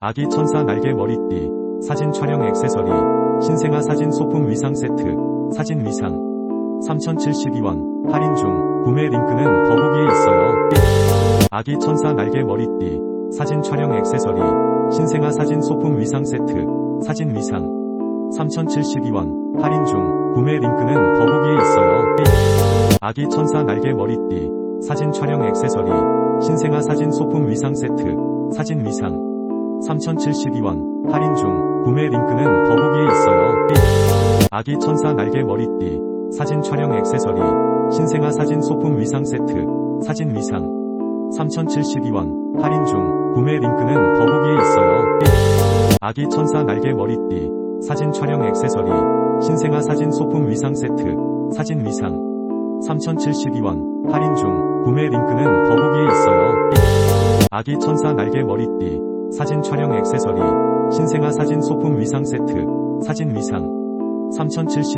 아기 천사 날개 머리띠, 사진 촬영 액세서리, 신생아 사진 소품 위상 세트, 사진 위상. 3,072원, 할인 중, 구매 링크는 더보기에 있어요. 아기 천사 날개 머리띠, 사진 촬영 액세서리, 신생아 사진 소품 위상 세트, 사진 위상. 3,072원, 할인 중, 구매 링크는 더보기에 있어요. 아기 천사 날개 머리띠, 사진 촬영 액세서리, 신생아 사진 소품 위상 세트, 사진 위상. 3,072원, 할인 중, 구매 링크는 더보기에 있어요. 아기 천사 날개 머리띠, 사진 촬영 액세서리, 신생아 사진 소품 위상 세트, 사진 위상. 3,072원, 할인 중, 구매 링크는 더보기에 있어요. 아기 천사 날개 머리띠, 사진 촬영 액세서리, 신생아 사진 소품 위상 세트, 사진 위상. 3,072원, 할인 중, 구매 링크는 더보기에 있어요. 아기 천사 날개 머리띠, 사진 촬영 액세서리, 신생아 사진 소품 위상 세트, 사진 위상. 3,070